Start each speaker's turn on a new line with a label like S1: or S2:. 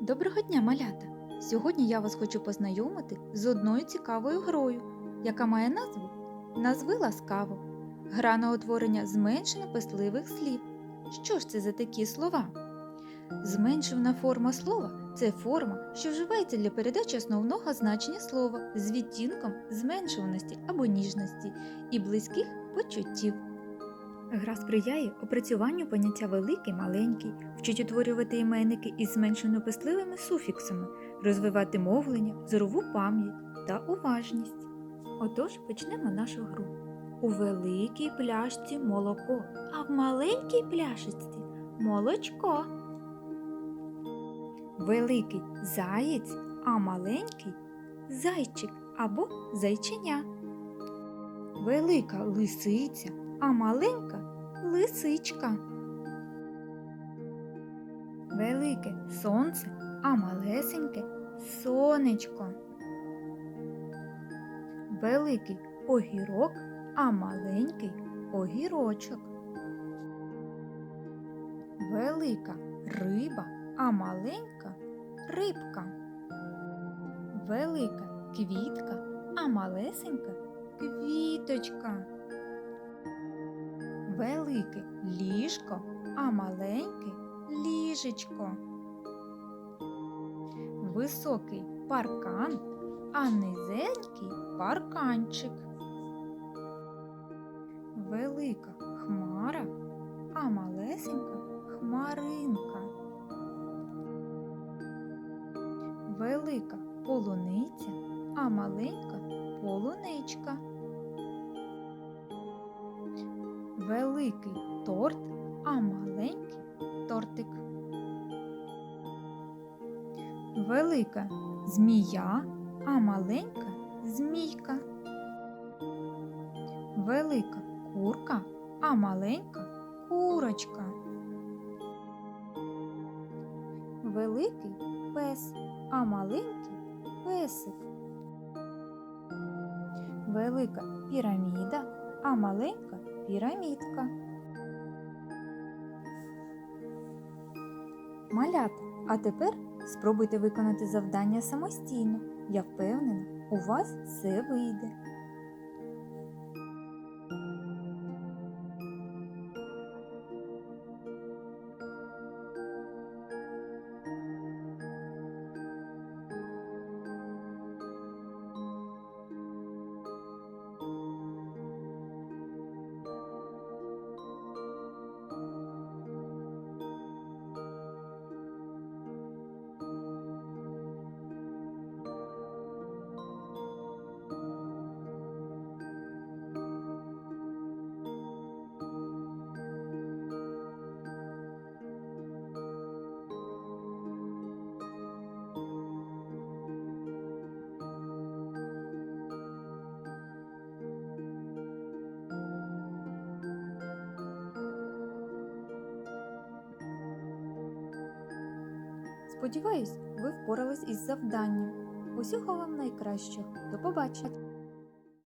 S1: Доброго дня, малята! Сьогодні я вас хочу познайомити з одною цікавою грою, яка має назву Назви ласкаво. Гра на утворення зменшено писливих слів. Що ж це за такі слова? Зменшувана форма слова це форма, що вживається для передачі основного значення слова з відтінком зменшуваності або ніжності і близьких почуттів. Гра сприяє опрацюванню поняття великий маленький, вчить утворювати іменники із зменшено писливими суфіксами, розвивати мовлення, зорову пам'ять та уважність. Отож почнемо нашу гру. У великій пляшці молоко, а в маленькій пляшечці молочко. Великий заєць, а маленький зайчик або зайченя. Велика лисиця, а маленька лисичка. Велике сонце, а малесеньке сонечко. Великий огірок, а маленький огірочок. Велика риба, а маленька рибка. Велика квітка, а малесенька квіточка. Велике ліжко, а маленьке ліжечко. Високий паркан, а низенький парканчик. Велика хмара, а малесенька хмаринка. Велика полуниця, а маленька полуничка. Великий торт, а маленький тортик. Велика змія, а маленька змійка. Велика курка, а маленька курочка. Великий пес, а маленький песик. Велика піраміда, а маленька пірамідка. Малята, а тепер спробуйте виконати завдання самостійно. Я впевнена, у вас все вийде. Сподіваюсь, ви впорались із завданням. Усього вам найкращого. До побачення!